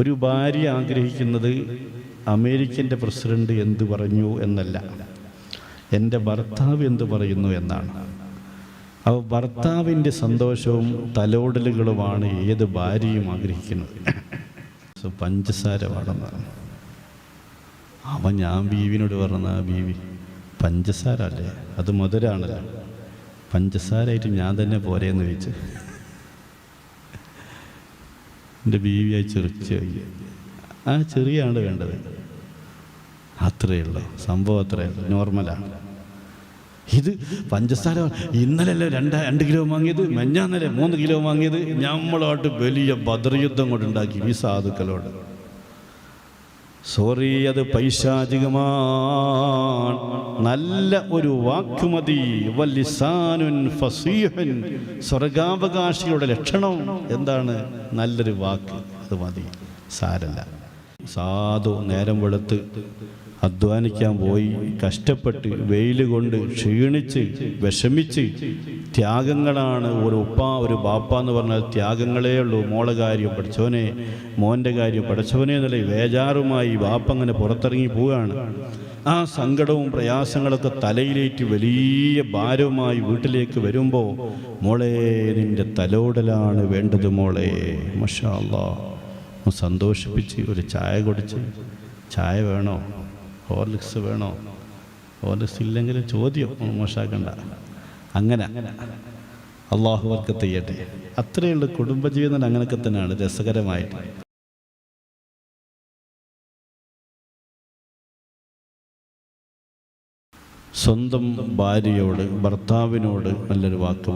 ഒരു ഭാര്യ ആഗ്രഹിക്കുന്നത് അമേരിക്കന്റെ പ്രസിഡന്റ് എന്ത് പറഞ്ഞു എന്നല്ല. എന്റെ ഭർത്താവ് എന്ത് പറയുന്നു എന്നാണ്. അവ ഭർത്താവിന്റെ സന്തോഷവും തലോടലുകളുമാണ് ഏത് ഭാര്യയും ആഗ്രഹിക്കുന്നത് പഞ്ചസാര വേണമെന്ന് അവൻ ഞാൻ ബീവിനോട് പറഞ്ഞ ആ ബീവി പഞ്ചസാര അല്ലേ? അത് മധുരാണല്ലോ. പഞ്ചസാരയായിട്ട് ഞാൻ തന്നെ പോരേന്ന് ചോദിച്ചു. എന്റെ ബീവിയായി ചെറിയ ആ ചെറിയാണ് വേണ്ടത്. അത്രയേ ഉള്ളൂ സംഭവം അത്രയേ ഉള്ളു നോർമലാണ് ഇത് പഞ്ചസാര ഇന്നലല്ലേ രണ്ട് രണ്ട് കിലോ വാങ്ങിയത്? മെഞ്ഞാന്നല്ലേ മൂന്ന് കിലോ വാങ്ങിയത്? നമ്മളോട്ട് വലിയ ബദർയുദ്ധം കൊണ്ടുണ്ടാക്കി ഈ സാധുക്കളോട്. സോറി അത് പൈശാചികമാണ്. നല്ല ഒരു വാക്കുമതി. വല്ലിസാനുൻ ഫസീഹൻ. സ്വർഗാവകാശിയുടെ ലക്ഷണം. എന്താണ്? നല്ലൊരു വാക്ക്. അത് മതി. സാരല്ല. സാധു നേരം വെളുത്ത് അധ്വാനിക്കാൻ പോയി കഷ്ടപ്പെട്ട് വെയിൽ കൊണ്ട് ക്ഷീണിച്ച് വിഷമിച്ച്. ത്യാഗങ്ങളാണ് ഒരു ഉപ്പ ഒരു ബാപ്പ എന്ന് പറഞ്ഞാൽ ത്യാഗങ്ങളേ ഉള്ളൂ. മോളെ കാര്യം പഠിച്ചവനെ മോന്റെ കാര്യം പഠിച്ചവനെ എന്നുള്ള വേജാറുമായി ബാപ്പ അങ്ങനെ പുറത്തിറങ്ങി പോവുകയാണ്. ആ സങ്കടവും പ്രയാസങ്ങളൊക്കെ തലയിലേറ്റ് വലിയ ഭാരവുമായി വീട്ടിലേക്ക് വരുമ്പോൾ മോളെ നിന്റെ തലോടലാണ് വേണ്ടത് മോളെ. മഷാ സന്തോഷിപ്പിച്ച് ഒരു ചായ കുടിച്ച്. ചായ വേണോ? ഹോർലിക്സ് വേണോ? ഹോർലിക്സ് ഇല്ലെങ്കിൽ ചോദ്യം മോശമാക്കണ്ട അങ്ങനെ അള്ളാഹു അവർക്ക് ചെയ്യട്ടെ. അത്രയുള്ള കുടുംബജീവിതം അങ്ങനെയൊക്കെ തന്നെയാണ് രസകരമായിട്ട്. സ്വന്തം ഭാര്യയോട് ഭർത്താവിനോട് നല്ലൊരു വാക്ക്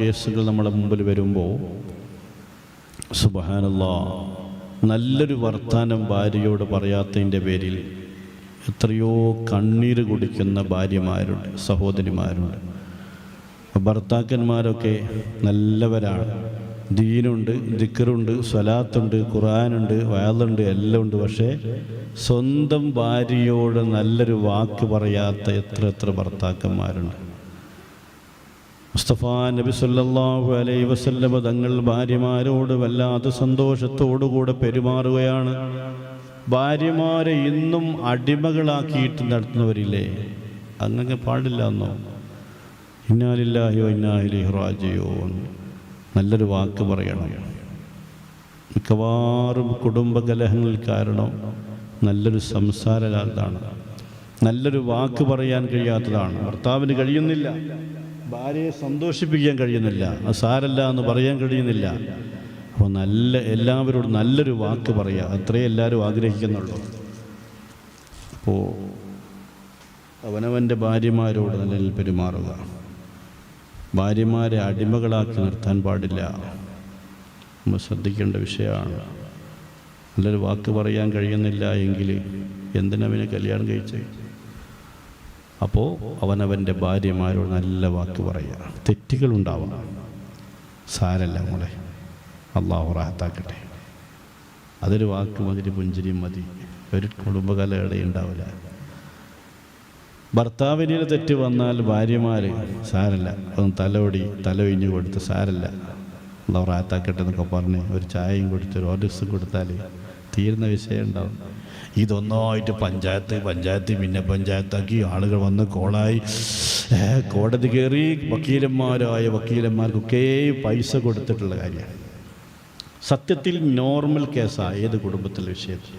കേസുകൾ നമ്മുടെ മുമ്പിൽ വരുമ്പോൾ നല്ലൊരു വർത്തമാനം ഭാര്യയോട് പറയാത്തതിന്റെ പേരിൽ എത്രയോ കണ്ണീര് കുടിക്കുന്ന ഭാര്യമാരുണ്ട് സഹോദരിമാരുണ്ട്. ഭർത്താക്കന്മാരൊക്കെ നല്ലവരാണ്. ദീനുണ്ട് ദിക്കറുണ്ട് സ്വലാത്തുണ്ട് ഖുറാനുണ്ട് വയലുണ്ട് എല്ലാം ഉണ്ട്. പക്ഷേ സ്വന്തം ഭാര്യയോട് നല്ലൊരു വാക്ക് പറയാത്ത എത്ര എത്ര ഭർത്താക്കന്മാരുണ്ട്. മുസ്തഫ നബി സല്ലാഹു അലൈ വസല്ലമ തങ്ങൾ ഭാര്യമാരോട് വല്ലാത്ത സന്തോഷത്തോടുകൂടെ പെരുമാറുകയാണ്. ഭാര്യമാരെ ഇന്നും അടിമകളാക്കിയിട്ട് നടത്തുന്നവരില്ലേ? അങ്ങനെ പാടില്ല എന്നോ ഇന്നാലില്ലാഹിയോ ഇന്നാലിഹി റാജിയോൻ നല്ലൊരു വാക്ക് പറയണം. മിക്കവാറും കുടുംബകലഹങ്ങൾ കാരണം നല്ലൊരു സംസാരകാലത്താണ്. നല്ലൊരു വാക്ക് പറയാൻ കഴിയാത്തതാണ്. ഭർത്താവിന് കഴിയുന്നില്ല. ഭാര്യയെ സന്തോഷിപ്പിക്കാൻ കഴിയുന്നില്ല. അത് സാരല്ല എന്ന് പറയാൻ കഴിയുന്നില്ല. അപ്പോൾ നല്ല എല്ലാവരോടും നല്ലൊരു വാക്ക് പറയുക അത്രേ എല്ലാവരും ആഗ്രഹിക്കുന്നുള്ളൂ. അപ്പോൾ അവനവന്റെ ഭാര്യമാരോട് നല്ല പെരുമാറുക. ഭാര്യമാരെ അടിമകളാക്കി നിർത്താൻ പാടില്ല. നമ്മൾ ശ്രദ്ധിക്കേണ്ട വിഷയമാണ്. നല്ലൊരു വാക്ക് പറയാൻ കഴിയുന്നില്ല എങ്കിൽ എന്തിനവനെ കല്യാണം കഴിച്ചേ? അപ്പോൾ അവനവന്റെ ഭാര്യമാരോട് നല്ല വാക്ക് പറയുക തെറ്റുകളുണ്ടാവണം. സാരല്ല മോളെ. അള്ളാഹു റാഹത്താക്കട്ടെ. അതൊരു വാക്ക് മതി പുഞ്ചിരിയും മതി. ഒരു കുടുംബകലയുടെ ഉണ്ടാവില്ല ഭർത്താവിന് തെറ്റ് വന്നാൽ ഭാര്യമാർ സാരല്ല. ഒന്ന് തലോടി തല ഒഴിഞ്ഞു കൊടുത്ത് സാരല്ല. അള്ളാഹു റാഹത്താക്കട്ടെ എന്നൊക്കെ പറഞ്ഞ് ഒരു ചായയും കൊടുത്ത് ഒരു ഓർഡേഴ്സും കൊടുത്താൽ തീരുന്ന വിഷയം ഉണ്ടാവും. ഇതൊന്നായിട്ട് പഞ്ചായത്ത് പഞ്ചായത്ത് പിന്നെ പഞ്ചായത്താക്കി ആളുകൾ വന്ന് കോളായി. കോടതി കയറി വക്കീലന്മാരായ വക്കീലന്മാർക്കൊക്കെ പൈസ കൊടുത്തിട്ടുള്ള കാര്യമാണ് സത്യത്തിൽ നോർമൽ കേസാണ് ഏത് കുടുംബത്തിലെ വിഷയത്തിൽ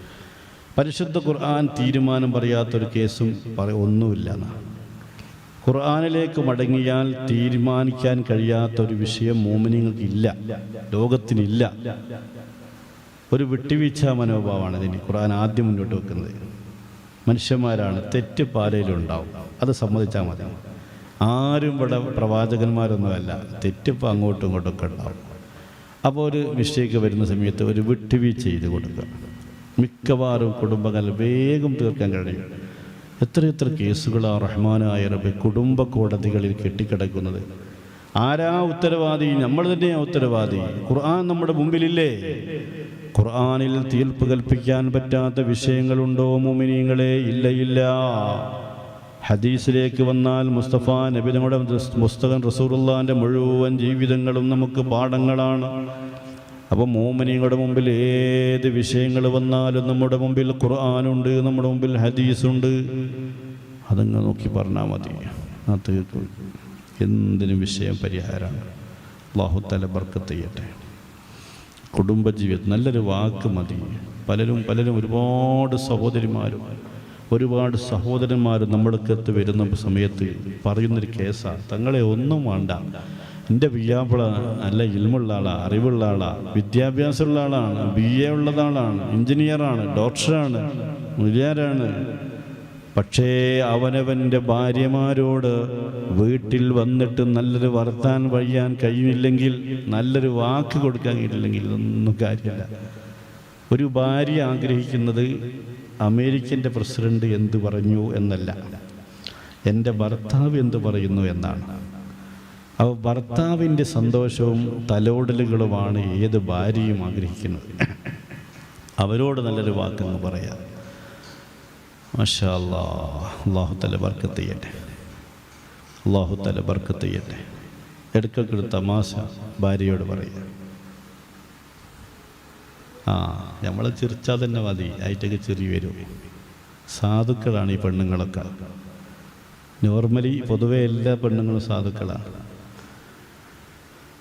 പരിശുദ്ധ ഖുർആൻ തീരുമാനം പറയാത്തൊരു കേസും പറ ഒന്നുമില്ല എന്നാണ് ഖുർആാനിലേക്ക് മടങ്ങിയാൽ തീരുമാനിക്കാൻ കഴിയാത്ത ഒരു വിഷയം മോമിനിങ്ങൾക്കില്ല. ലോകത്തിനില്ല. ഒരു വിട്ടുവീഴ്ച മനോഭാവമാണ് ഇതിന് ഖുർആൻ ആദ്യം മുന്നോട്ട് വെക്കുന്നത്. മനുഷ്യന്മാരാണ് തെറ്റ് പാലയിലുണ്ടാവും അത് സമ്മതിച്ചാൽ മതി. ആരും ഇവിടെ പ്രവാചകന്മാരൊന്നുമല്ല. തെറ്റിപ്പോൾ അങ്ങോട്ടും ഇങ്ങോട്ടും ഒക്കെ ഉണ്ടാവും. അപ്പോൾ ഒരു മിസ്റ്റേക്ക് വരുന്ന സമയത്ത് ഒരു വിട്ടുവീഴ്ച ചെയ്ത് കൊടുക്കുക. മിക്കവാറും കുടുംബങ്ങൾ വേഗം തീർക്കാൻ കഴിയും. എത്ര എത്ര കേസുകളാണ് റഹ്മാനായ റബ്ബ് കുടുംബ കോടതികളിൽ കെട്ടിക്കിടക്കുന്നത്. ആരാ ഉത്തരവാദി? നമ്മൾ തന്നെയാ ഉത്തരവാദി. ഖുർആൻ നമ്മുടെ മുമ്പിലില്ലേ? ഖുർആനിൽ തീർപ്പ് കൽപ്പിക്കാൻ പറ്റാത്ത വിഷയങ്ങളുണ്ടോ മുമിനീങ്ങളെ? ഇല്ല ഇല്ല. ഹദീസിലേക്ക് വന്നാൽ മുസ്തഫ നബി നമ്മുടെ പുസ്തകം റസൂറുല്ലാന്റെ മുഴുവൻ ജീവിതങ്ങളും നമുക്ക് പാഠങ്ങളാണ്. അപ്പോൾ മോമിനിയുടെ മുമ്പിൽ ഏത് വിഷയങ്ങൾ വന്നാലും നമ്മുടെ മുമ്പിൽ ഖുർആാനുണ്ട് നമ്മുടെ മുമ്പിൽ ഹദീസുണ്ട് അതങ്ങ് നോക്കി പറഞ്ഞാൽ മതി. ആ തീർക്കും എന്തിനും വിഷയം പരിഹാരമാണ്. അള്ളാഹുത്തല ബർക്കത്ത് ചെയ്യട്ടെ. കുടുംബജീവിതം നല്ലൊരു വാക്ക് മതി. പലരും പലരും ഒരുപാട് സഹോദരിമാരും ഒരുപാട് സഹോദരന്മാരും നമ്മൾക്കത്ത് വരുന്ന സമയത്ത് പറയുന്നൊരു കേസാണ് തങ്ങളെ ഒന്നും വേണ്ട. എന്റെ വിയ്യാപ്പിള നല്ല ഇൽമുള്ള ആളാണ് അറിവുള്ള ആളാണ് വിദ്യാഭ്യാസമുള്ള ആളാണ് ബി എ ഉള്ളതാളാണ് എഞ്ചിനീയറാണ് ഡോക്ടറാണ് മുരിയാരാണ് പക്ഷേ അവനവന്റെ ഭാര്യമാരോട് വീട്ടിൽ വന്നിട്ട് നല്ലൊരു വർത്താൻ വഴിയാൻ കഴിയില്ലെങ്കിൽ നല്ലൊരു വാക്ക് കൊടുക്കാൻ കഴിയില്ലെങ്കിൽ ഇതൊന്നും കാര്യമില്ല. ഒരു ഭാര്യ ആഗ്രഹിക്കുന്നത് അമേരിക്കന്റെ പ്രസിഡന്റ് എന്ത് പറഞ്ഞു എന്നല്ല. എന്റെ ഭർത്താവ് എന്ത് പറയുന്നു എന്നാണ്. അപ്പോൾ ഭർത്താവിന്റെ സന്തോഷവും തലോടലുകളുമാണ് ഏത് ഭാര്യയും ആഗ്രഹിക്കുന്നത്. അവരോട് നല്ലൊരു വാക്കെന്ന് പറയാം. മാസ അള്ളാഹു ചെയ്യട്ടെ. അള്ളാഹു ചെയ്യട്ടെ. തമാശ ഭാര്യയോട് പറയുക ആ നമ്മൾ ചിരിച്ചാൽ തന്നെ മതി. ആയിട്ടൊക്കെ ചെറിയ വരും. സാധുക്കളാണ് ഈ പെണ്ണുങ്ങളൊക്കെ. നോർമലി പൊതുവെ എല്ലാ പെണ്ണുങ്ങളും സാധുക്കളാണ്.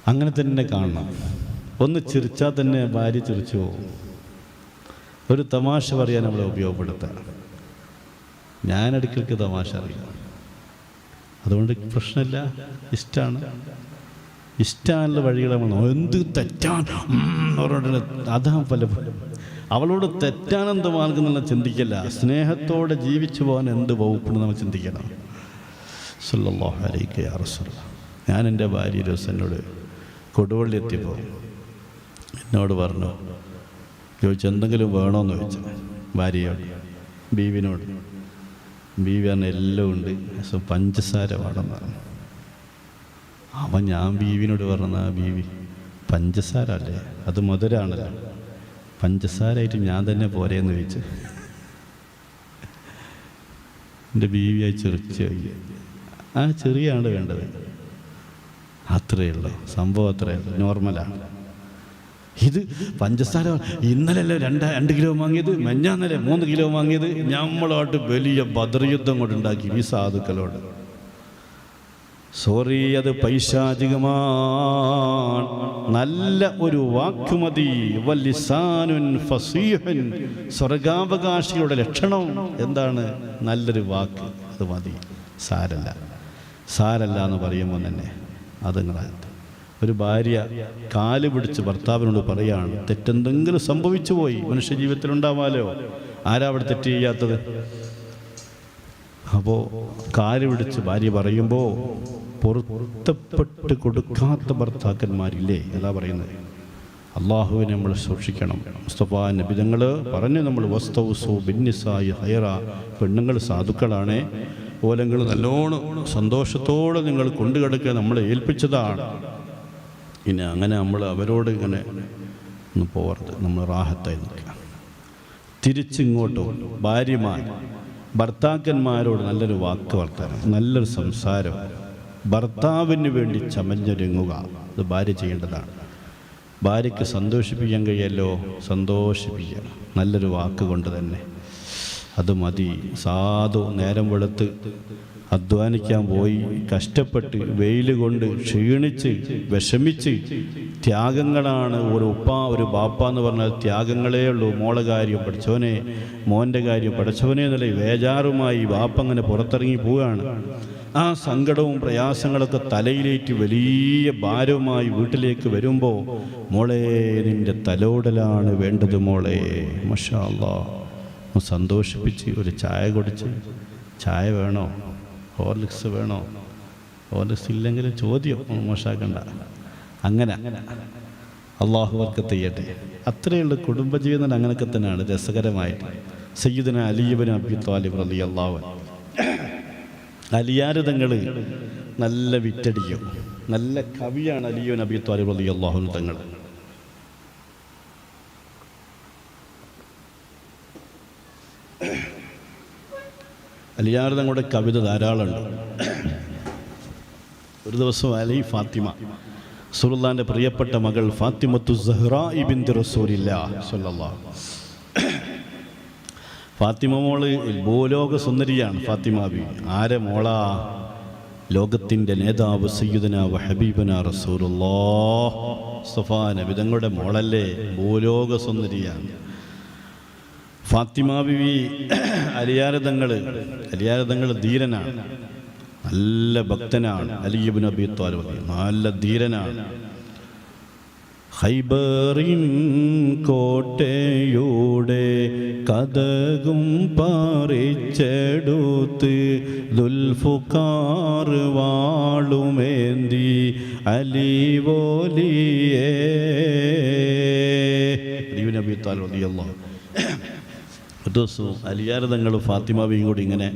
അങ്ങനെ തന്നെ കാണണം. ഒന്ന് ചിരിച്ചാൽ തന്നെ ഭാര്യ ചിരിച്ചു പോകും. ഒരു തമാശ പറയാൻ നമ്മളെ ഉപയോഗപ്പെടുത്തുക ഞാൻ അടുക്കൽക്ക് തമാശ അറിയാം. അതുകൊണ്ട് പ്രശ്നമില്ല. ഇഷ്ടമാണ് നമ്മൾ നോ- എന്ത് തെറ്റാണ്? എന്ന് അതാ പല അവളോട് തെറ്റാനെന്ത് മാർഗം ചിന്തിക്കില്ല. സ്നേഹത്തോടെ ജീവിച്ചു പോകാൻ എന്ത് വകുപ്പുണ്ട് നമ്മൾ ചിന്തിക്കണം. സല്ലല്ലാഹു അലൈഹി യാ റസൂല ഞാൻ എന്റെ ഭാര്യ ദിവസം എന്നോട് കൊടുവള്ളി എത്തിയപ്പോൾ എന്നോട് പറഞ്ഞു ചോദിച്ചു എന്തെങ്കിലും വേണോന്ന് ചോദിച്ചു. ഭാര്യയോട് ബീവിനോട്. ബീവി പറഞ്ഞ എല്ലാം ഉണ്ട്. സോ പഞ്ചസാര വേണമെന്ന് പറഞ്ഞു. അവൻ ഞാൻ ബീവിനോട് പറഞ്ഞ ബീവി പഞ്ചസാര അല്ലേ? അത് മധുരാണല്ലോ. പഞ്ചസാരയായിട്ട് ഞാൻ തന്നെ പോരേന്ന് ചോദിച്ചു. എന്റെ ബീവിയായി ചെറിച്ച് ആ ചെറിയാണ് വേണ്ടത്. അത്രയേ ഉള്ളൂ. സംഭവം അത്രയേ ഉള്ളൂ. നോർമലാണ് ഇത് പഞ്ചസാര ഇന്നലല്ലേ രണ്ട് രണ്ട് കിലോ വാങ്ങിയത് മെഞ്ഞാന്നല്ലേ മൂന്ന് കിലോ വാങ്ങിയത്. നമ്മളോട്ട് വലിയ ബദർയുദ്ധം കൊണ്ടുണ്ടാക്കി ഈ സാധുക്കളോട്. സോറി അത് പൈശാചികമാണ് നല്ല ഒരു വാക്കുമതി വല്ലിസാനുൻ ഫസീഹൻ സ്വർഗാവകാശിയുടെ ലക്ഷണം. എന്താണ്? നല്ലൊരു വാക്ക്. അത് മതി. സാരല്ല. സാരല്ല എന്ന് പറയുമ്പോൾ തന്നെ അതുങ്ങളാണ് ഒരു ഭാര്യ കാൽ പിടിച്ച് ഭർത്താവിനോട് പറയാണ് തെറ്റെന്തെങ്കിലും സംഭവിച്ചു പോയി മനുഷ്യ ജീവിതത്തിൽ ഉണ്ടാവാലോ ആരാ അവിടെ തെറ്റ് ചെയ്യാത്തത്? അപ്പോൾ കാൽ പിടിച്ച് ഭാര്യ പറയുമ്പോൾ പൊരുത്തപ്പെട്ട് കൊടുക്കാത്ത ഭർത്താക്കന്മാരില്ലേ? അതാ പറയുന്നത്. അള്ളാഹുവിനെ നമ്മൾ സൂക്ഷിക്കണം. മുസ്തഫ നബിതങ്ങൾ പറഞ്ഞു നമ്മൾ വസ്തൗസു ബിന്നിസായി ഹൈറ. പെണ്ണുങ്ങൾ സാധുക്കളാണ്. ഓലങ്ങൾ നല്ലോണം സന്തോഷത്തോടെ നിങ്ങൾ കൊണ്ടു കൊണ്ടുകിടക്കുക നമ്മളെ ഏൽപ്പിച്ചതാണ്. ഇനി അങ്ങനെ നമ്മൾ അവരോട് ഇങ്ങനെ ഒന്ന് പോകരുത് നമ്മൾ റാഹത്തായി നിൽക്കുക. തിരിച്ചിങ്ങോട്ടും ഭാര്യമാർ ഭർത്താക്കന്മാരോട് നല്ലൊരു വാക്ക് വർത്തനം നല്ലൊരു സംസാരം. ഭർത്താവിന് വേണ്ടി ചമഞ്ഞൊരുങ്ങുക. അത് ഭാര്യ ചെയ്യേണ്ടതാണ്. ഭാര്യയ്ക്ക് സന്തോഷിപ്പിക്കാൻ കഴിയല്ലോ? സന്തോഷിപ്പിക്കുക. നല്ലൊരു വാക്ക് കൊണ്ട് തന്നെ. അത് മതി. സാധു നേരം വെളുത്ത് അധ്വാനിക്കാൻ പോയി കഷ്ടപ്പെട്ട് വെയിൽ കൊണ്ട് ക്ഷീണിച്ച് വിഷമിച്ച്. ത്യാഗങ്ങളാണ് ഒരു ഉപ്പ ഒരു ബാപ്പ എന്ന് പറഞ്ഞാൽ ത്യാഗങ്ങളേ ഉള്ളൂ. മോളെ കാര്യം പഠിച്ചവനെ മോന്റെ കാര്യം പഠിച്ചവനെ എന്നുള്ള വേജാറുമായി ബാപ്പ അങ്ങനെ പുറത്തിറങ്ങി പോവുകയാണ്. ആ സങ്കടവും പ്രയാസങ്ങളൊക്കെ തലയിലേറ്റ് വലിയ ഭാരവുമായി വീട്ടിലേക്ക് വരുമ്പോൾ മോളെ നിന്റെ തലോടലാണ് വേണ്ടത് മോളെ. മഷാ സന്തോഷിപ്പിച്ച് ഒരു ചായ കുടിച്ച്. ചായ വേണോ? ഹോർലിക്സ് വേണോ? ഹോർലിക്സ് ഇല്ലെങ്കിൽ ചോദ്യം മോശമാക്കണ്ട അങ്ങനെ അള്ളാഹു തെയ്യട്ടെ അത്രയുള്ള കുടുംബജീവിതം അങ്ങനെയൊക്കെ തന്നെയാണ് രസകരമായിട്ട്. സയ്യിദിന Ali bin Abi Talib Ali അള്ളാഹു അലിയാരുതങ്ങൾ നല്ല വിറ്റടിക്കും. നല്ല കവിയാണ് അലിയോ നബി താലിബ് അലി അള്ളാഹു തങ്ങൾ അലിയാർ തങ്ങളുടെ കവിത ധാരാളമുണ്ട്. ഒരു ദിവസം അലി ഫാത്തിമ സുറുല്ലാന്റെ പ്രിയപ്പെട്ട മകൾ ഫാത്തിമത്തു സഹ്റ റസൂലില്ല ഫാത്തിമ മോൾ ഭൂലോക സുന്ദരിയാണ് ഫാത്തിമ ബി. ആരെ മോളാ? ലോകത്തിന്റെ നേതാവ് സയ്യുദന ഹബീബന റസൂലുള്ളാ സഫാ നബിതങ്ങളുടെ മോളല്ലേ? ഭൂലോക സുന്ദരിയാണ്. ഫാത്തിമ ബിവി അലിയാരതങ്ങൾ അലിയാരതങ്ങൾ ധീരനാണ്. നല്ല ഭക്തനാണ്. അലിയബിൻ അബി ത്വാലിബ് നല്ല ധീരനാണ്. ഹൈബറിൻ കോട്ടയോടെ കഥകും പറിച്ചെടുത്ത് ദുൽഫുക്കാർ വാളുമേന്തി അലിവോലിയേ അലിബിൻ അബി റളിയല്ലാഹു ഒരു ദിവസവും അലിയാരതങ്ങളും ഫാത്തിമാവിയും കൂടി ഇങ്ങനെ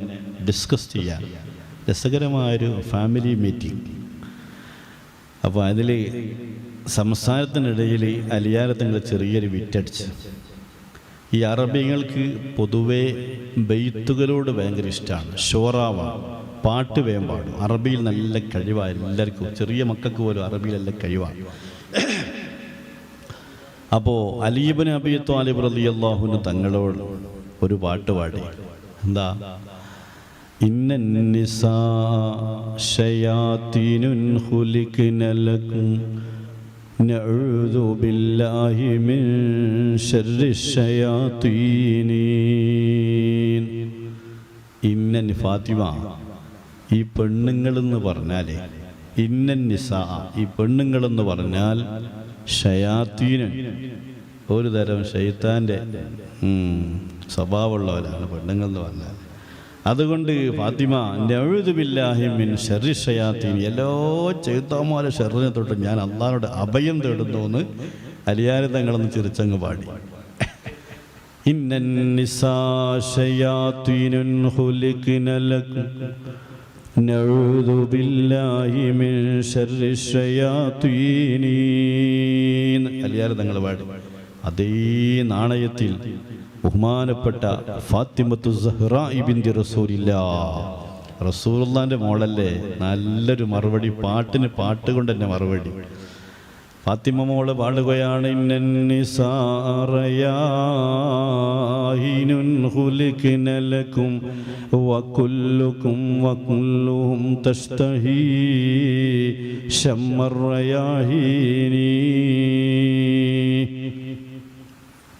ഡിസ്കസ് ചെയ്യാൻ രസകരമായൊരു ഫാമിലി മീറ്റിംഗ് അപ്പോൾ അതിൽ സംസാരത്തിനിടയിൽ അലിയാരത്തങ്ങൾ ചെറിയൊരു വിറ്റടിച്ച്. ഈ അറബികൾക്ക് പൊതുവേ ബെയ്ത്തുകളോട് ഭയങ്കര ഇഷ്ടമാണ് ഷോറാവാണ് പാട്ട് വേഗം പാടും. അറബിയിൽ നല്ല കഴിവാണ് എല്ലാവർക്കും. ചെറിയ മക്കൾക്ക് പോലും അറബിയിൽ നല്ല കഴിവാണ് അപ്പോൾ അലീബിൻ അബി താലിബ് റലി അള്ളാഹുന് തങ്ങളോട് ഒരു പാട്ട് പാടി എന്താ ഇന്നിസാ ഷയാത്തീനുൻ ഹുലിക്നലക്കും نعوذ بالله من شر الشياطين ഇന്നൻ ഫാത്തിമ ഈ പെണ്ണുങ്ങളെന്ന് പറഞ്ഞാലേ ഇന്നൻ നിസാ ഈ പെണ്ണുങ്ങളെന്ന് പറഞ്ഞാൽ ഷയാത്തീന് ഒരു തരം ഷെയ്ത്താൻ്റെ സ്വഭാവമുള്ളവരാണ് പെണ്ണുങ്ങൾ എന്ന് പറഞ്ഞാൽ. അതുകൊണ്ട് ഫാത്തിമ നഴുതുബില്ലാഹിമിൻ ഷെറി എല്ലോ ചെയ്തമാരെ ഷെറിനെ തൊട്ട് ഞാൻ അള്ളാഹനോട് അഭയം തേടുന്നു എന്ന് അലിയാരിതങ്ങളെന്ന് ചിരിച്ചങ്ങ് പാടി. അലിയാരിതങ്ങൾ പാടി. അതേ നാണയത്തിൽ ബഹുമാനപ്പെട്ട ഫാത്തിമത്തു സഹ്റ ഇബിന്തി റസൂലില്ല. റസൂലുള്ളാന്റെ മോളല്ലേ നല്ലൊരു മറുപടി പാട്ടിന് പാട്ട് കൊണ്ട് തന്നെ മറുപടി. ഫാത്തിമ മോൾ പാടുകയാണ്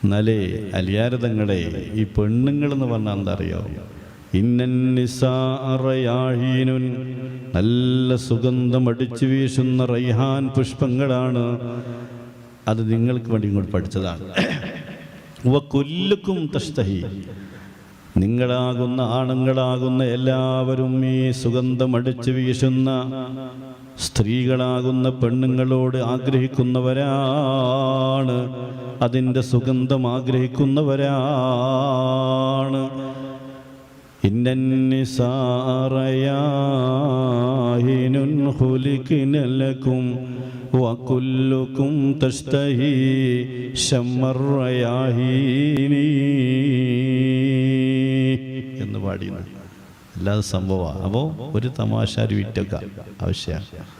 എന്നാലേ അലിയാരതങ്ങളെ ഈ പെണ്ണുങ്ങളെന്ന് പറഞ്ഞാൽ എന്താ അറിയോ ഇന്നന്നിസാറയാഹീനുൻ നല്ല സുഗന്ധം അടിച്ചു വീശുന്ന റൈഹാൻ പുഷ്പങ്ങളാണ്. അത് നിങ്ങൾക്ക് വേണ്ടി ഇങ്ങോട്ട് പഠിച്ചതാണ്. ഉവ കൊല്ലുക്കും തസ്തഹി നിങ്ങളാകുന്ന ആണുങ്ങളാകുന്ന എല്ലാവരും ഈ സുഗന്ധം അടിച്ചു വീശുന്ന സ്ത്രീകളാകുന്ന പെണ്ണുങ്ങളോട് ആഗ്രഹിക്കുന്നവരാണ്. അതിന്റെ സുഗന്ധം ആഗ്രഹിക്കുന്നവരാണ്. ഇന്നന്നിസാറയാഹിനുൻ ഹുലിക്കിനലക്കും വക്കുല്ലുക്കും തസ്തഹി ഷമ്മറയാഹീനി എന്ന് പാടിയത് അല്ലാതെ സംഭവമാണ് അപ്പോൾ ഒരു തമാശ ഒരു വിറ്റൊക്കെ. ആവശ്യമാണ്.